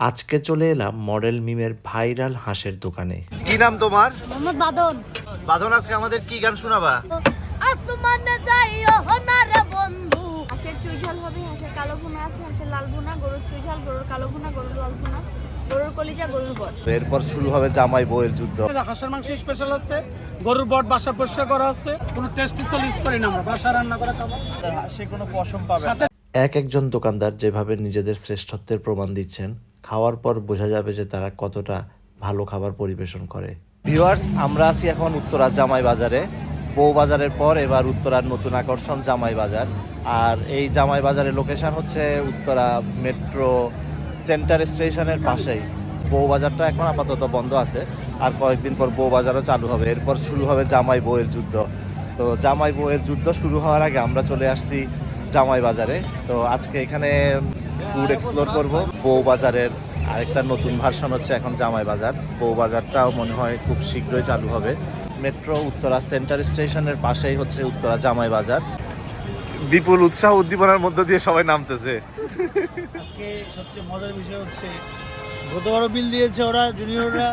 আজকে চলে এলাম মডেল মিমের ভাইরাল হাঁসের দোকানে। কি নাম তোমার? মোহাম্মদ বাদন বাঁধন আজকে আমাদের কি গান শোনাবা? আসমানে যাইও বন্ধু। হাঁসের চুই ঝাল হবে হাঁসের কালো ভুনা আছে হাঁসের লাল ভুনা গরুর চুই ঝাল গরুর কালো ভুনা গরুর লাল ভুনা গরুর কলিজা গরুর বট এরপর শুরু হবে জামাই বউয়ের যুদ্ধ। হাঁসের মাংস স্পেশাল আছে গরুর বট বাসা পরিষ্কার করা আছে কোনো টেস্ট ইউজ করি না আমরা বাসা রান্না করা খাবার সে কোনো পশম পাবে এক একজন দোকানদার যেভাবে নিজেদের শ্রেষ্ঠত্বের প্রমাণ দিচ্ছেন খাওয়ার পর বোঝা যাবে যে তারা কতটা ভালো খাবার পরিবেশন করে। ভিউয়ার্স আমরা আছি এখন উত্তরা জামাই বাজারে। বউ বাজারের পর এবার উত্তরার নতুন আকর্ষণ জামাই বাজার। আর এই জামাই বাজারের লোকেশন হচ্ছে উত্তরা মেট্রো সেন্টার স্টেশনের পাশেই। বউ বাজারটা এখন আপাতত বন্ধ আছে। আর কয়েকদিন পর বউ বাজারও চালু হবে। এরপর শুরু হবে জামাই বউয়ের যুদ্ধ। তো জামাই বউয়ের যুদ্ধ শুরু হওয়ার আগে আমরা চলে আসছি জামাই বাজারে। তো আজকে এখানে ফুড এক্সপ্লোর করব। বউ বাজারের আরেকটা নতুন ভার্সন হচ্ছে এখন জামাই বাজার বউ বাজারটাও মনে হয় খুব শীঘ্রই চালু হবে। মেট্রো উত্তরা সেন্টার স্টেশনের পাশেই হচ্ছে উত্তরা জামাই বাজার বিপুল উৎসাহ উদ্দীপনার মধ্য দিয়ে সবাই নামতেছে। আজকে সবচেয়ে মজার বিষয় হচ্ছে গতবারও বিল দিয়েছে ওরা জুনিয়ররা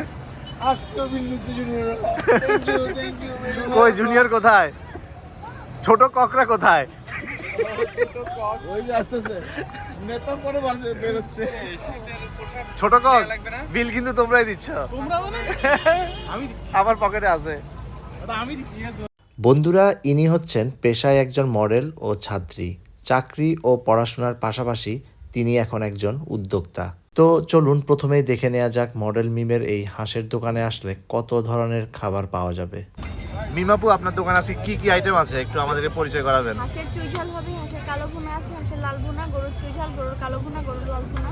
আজকেও বিল দিচ্ছে জুনিয়ররা কই জুনিয়র কোথায়? ছোট ককরা কোথায়? ওই যে আসতেছে নেতার পরে বাড়ছে বেরোচ্ছে ছোট কক বিল কিন্তু তোমরাই দিচ্ছ। তোমরা মানে? আমি আমার পকেটে আছে। আমি বন্ধুরা ইনি হচ্ছেন পেশায় একজন মডেল ও ছাত্রী। চাকরি ও পড়াশোনার পাশাপাশি তিনি এখন একজন উদ্যোক্তা। তো চলুন প্রথমেই দেখে নেওয়া যাক মডেল মিমের এই হাঁসের দোকানে আসলে কত ধরনের খাবার পাওয়া যাবে। মিমাপু আপনার দোকান আছে কি কি আইটেম আছে? একটু আমাদেরকে পরিচয় করাবেন। হাঁসের চুই ঝাল হবে হাঁসের কালো ভুনা আছে হাঁসের লাল ভুনা গরুর চুই ঝাল গরুর কালো ভুনা গরুর লাল ভুনা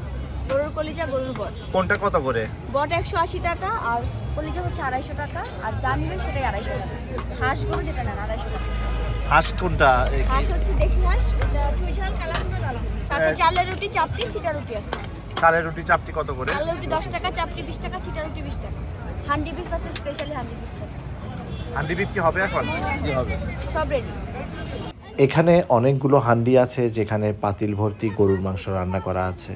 গরুর কলিজা গরুর বট। কোনটা কত করে? বট একশো আশি টাকা আর কলিজা হচ্ছে আড়াইশো টাকা আর যা নেবেন সেটাই আড়াইশো টাকা। হাঁস গরু যেটা নেন আড়াইশো টাকা। হাঁস কোনটা? হাঁস হচ্ছে দেশি হাঁস ওটা চুই ঝাল কালা ভুনা লাল তাতে চালের রুটি চাপটি ছিটা রুটি আছে। কালের রুটি চাপটি কত করে? চালের রুটি দশ টাকা চাপটি বিশ টাকা ছিটা রুটি বিশ টাকা। হান্ডি বিফ আছে স্পেশালি হান্ডি বিফ আছে। হান্ডি বিপ হবে এখন? সব রেডি এখানে অনেকগুলো হান্ডি আছে যেখানে পাতিল ভর্তি গরুর মাংস রান্না করা আছে।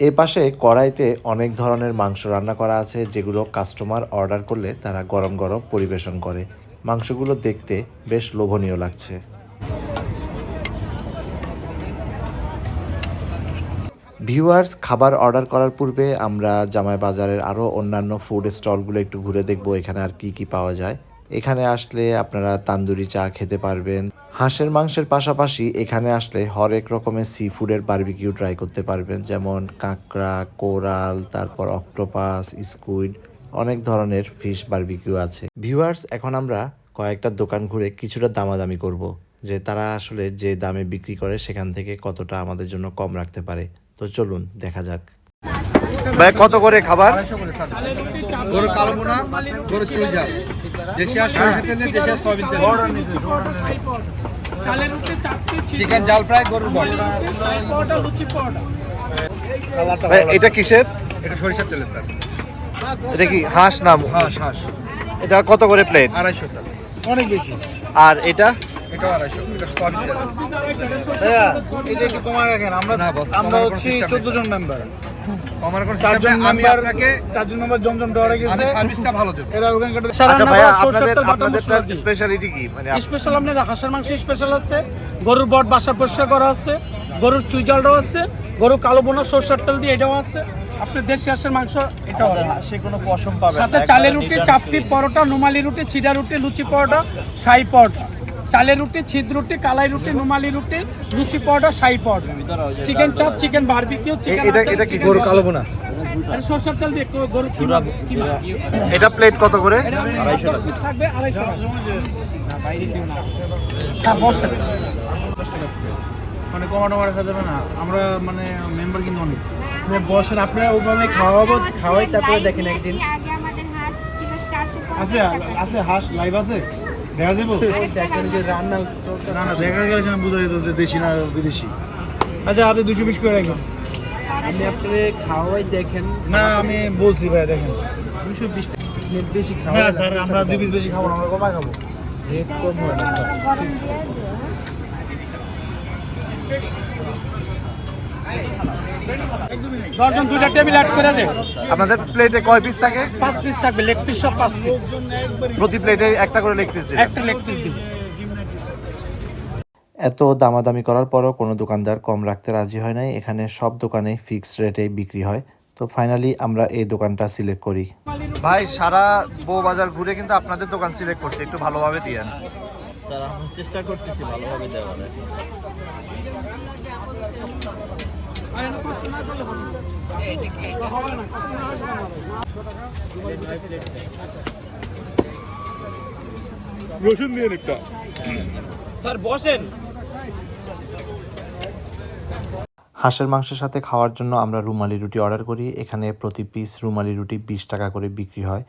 এ পাশে কড়াইতে অনেক ধরনের মাংস রান্না করা আছে যেগুলো কাস্টমার অর্ডার করলে তারা গরম গরম পরিবেশন করে। মাংসগুলো দেখতে বেশ লোভনীয় লাগছে। ভিউয়ার্স খাবার অর্ডার করার পূর্বে আমরা জামাই বাজারের আরও অন্যান্য ফুড স্টলগুলো একটু ঘুরে দেখব, এখানে আর কি কি পাওয়া যায়। এখানে আসলে আপনারা তান্দুরি চা খেতে পারবেন। হাঁসের মাংসের পাশাপাশি এখানে আসলে হরেক রকমের সি ফুডের বার্বিকিউ ট্রাই করতে পারবেন। যেমন কাঁকড়া, কোরাল, তারপর অক্টোপাস স্কুইড অনেক ধরনের ফিশ বার্বিকিউ আছে। ভিউয়ার্স এখন আমরা কয়েকটা দোকান ঘুরে কিছুটা দামাদামি করব, যে তারা আসলে যে দামে বিক্রি করে সেখান থেকে কতটা আমাদের জন্য কম রাখতে পারে। তো চলুন দেখা যাক। ভাই কত করে খাবার? গরু গরু তেল সয়াবিন তেল। চিকেন জাল ফ্রাই গরুর এটা কিসের? এটা সরিষার তেলে স্যার। এটা কি হাঁস নাম হাঁস হাঁস। এটা কত করে প্লেট আড়াইশো স্যার। অনেক বেশি। আর এটা? এটাও আড়াইশো এটা সয়াবিন তেল। পিস আড়াইশো দেড়শো এটা একটু কমায় রাখেন আমরা আমরা হচ্ছি চোদ্দ জন মেম্বার কমার কোনো চারজন আমি আপনাকে চারজন মেম্বার জমজম টাওয়ারে গেছে। সার্ভিসটা ভালো দেবো। এরা ওখানকার আচ্ছা ভাইয়া আপনাদের আপনাদের আপনাদের স্পেশালিটি কি? মানে স্পেশাল হাঁসের মাংস স্পেশাল আছে গরুর বট বাসা পরিষ্কার করা আছে গরুর চুই ঝালটাও আছে গরুর কালো বোনা সরষের তেল দিয়ে এটাও আছে আপনার দেশি হাঁসের মাংস এটাও আছে। সে কোনো পশম পাবে সাথে চালের রুটি চাপটি পরোটা নুমালি রুটি চিড়া রুটি লুচি পরোটা শাহি পরোটা। চালের রুটি ছিদ রুটি কালাই রুটি নুমালি রুটি লুচি পাউডার শাহি পাউডার চিকেন চাপ চিকেন বারবিকিউ চিকেন এটা- এটা কি গরু কালো বোনা সরষের তেল দিয়ে গরু- এটা প্লেট কত করে? আড়াইশো পিস থাকবে আড়াইশো টাকা। হ্যাঁ বসেন। মানে কমা টমা রাখা যাবে না। আমরা মানে মেম্বার কিন্তু অনেক। বসেন আপনারা ওইভাবে খাওয়াবো খাওয়াই তারপরে দেখেন একদিন। আগে আমাদের হাঁস ছিল চারশো আছে আছে হাঁস লাইভ আছে? দেখা যাব রান্না না না দেখা গেছে না বোঝা যেত যে দেশি না বিদেশি। আচ্ছা আপনি দুশো বিশ করে রাখেন। আপনি আপনারা খাওয়াই দেখেন। না আমি বলছি ভাই দেখেন। দুশো বিশ বেশি না খাওয়া স্যার আমরা দুই পিস বেশি খাব না আমরা কমায় খাব। রেট কম হয় না স্যার। দশজন দুইটা টেবিল অ্যাড করে দে। আপনাদের প্লেটে কয় পিস থাকে? পাঁচ পিস থাকবে লেগ পিস সব পাঁচ পিস প্রতি প্লেটে একটা করে লেগ পিস দিবেন। একটা লেগ পিস দিবে। এত দামাদামি করার পরও কোনো দোকানদার কম রাখতে রাজি হয় নাই। এখানে সব দোকানে ফিক্সড রেটেই বিক্রি হয়। তো ফাইনালি আমরা এই দোকানটা সিলেক্ট করি। ভাই সারা বউ বাজার ঘুরে কিন্তু আপনাদের দোকান সিলেক্ট করছে। একটু ভালোভাবে দিয়েন। স্যার আমরা চেষ্টা করতেছি ভালোভাবে দেওয়ার। রসুন দিয়ে একটা স্যার বসেন। হাঁসের মাংসের সাথে খাওয়ার জন্য আমরা রুমালি রুটি অর্ডার করি। এখানে প্রতি পিস রুমালি রুটি বিশ টাকা করে বিক্রি হয়।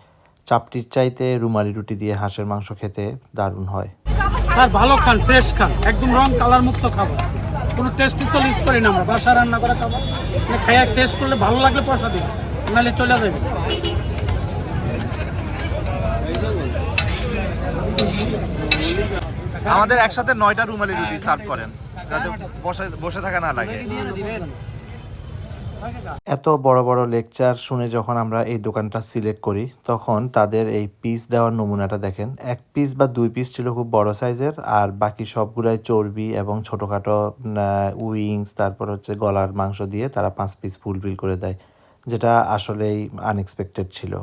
চাপটির চাইতে রুমালি রুটি দিয়ে হাঁসের মাংস খেতে দারুণ হয়। স্যার ভালো খান ফ্রেশ খান। একদম রং কালার মুক্ত খাবার। কোনো টেস্ট টিসল ইউজ করি না আমরা। বাসা রান্না করা খাবার মানে খাইয়া টেস্ট করলে ভালো লাগলে পয়সা দিই। নাহলে চলে যাবে। আমাদের একসাথে নয়টা রুমালি রুটি সার্ভ করেন। যাতে বসে বসে থাকা না লাগে। এত বড় বড় লেকচার শুনে যখন আমরা এই দোকানটা সিলেক্ট করি, তখন তাদের এই পিস দেওয়ার নমুনাটা দেখেন। এক পিস বা দুই পিস ছিল খুব বড় সাইজের আর বাকি সবগুলাই চর্বি এবং ছোটোখাটো উইংস তারপর হচ্ছে গলার মাংস দিয়ে তারা পাঁচ পিস ফুলফিল করে দেয়, যেটা আসলেই আনএক্সপেক্টেড ছিল।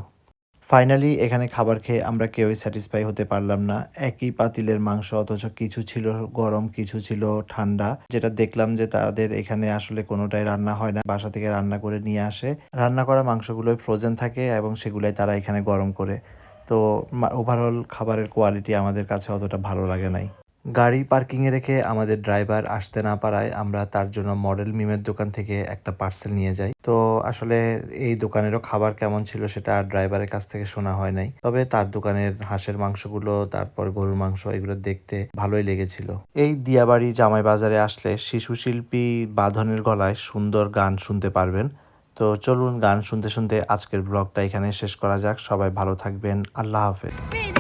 ফাইনালি এখানে খাবার খেয়ে আমরা কেউই স্যাটিসফাই হতে পারলাম না। একই পাতিলের মাংস অথচ কিছু ছিল গরম, কিছু ছিল ঠান্ডা, যেটা দেখলাম যে তাদের এখানে আসলে কোনোটাই রান্না হয় না। বাসা থেকে রান্না করে নিয়ে আসে। রান্না করা মাংসগুলো ফ্রোজেন থাকে এবং সেগুলোই তারা এখানে গরম করে। তো ওভারঅল খাবারের কোয়ালিটি আমাদের কাছে অতটা ভালো লাগে নাই। গাড়ি পার্কিংয়ে রেখে আমাদের ড্রাইভার আসতে না পারায় আমরা তার জন্য মডেল মিমের দোকান থেকে একটা পার্সেল নিয়ে যাই। তো আসলে এই দোকানেরও খাবার কেমন ছিল সেটা ড্রাইভারের কাছ থেকে শোনা হয় নাই। তবে তার দোকানের হাঁসের মাংসগুলো, তারপর গরুর মাংস এগুলো দেখতে ভালোই লেগেছিল। এই দিয়াবাড়ি জামাই বাজারে আসলে শিশু শিল্পী বাঁধনের গলায় সুন্দর গান শুনতে পারবেন। তো চলুন গান শুনতে শুনতে আজকের ব্লগটা এখানে শেষ করা যাক। সবাই ভালো থাকবেন। আল্লাহ হাফেজ।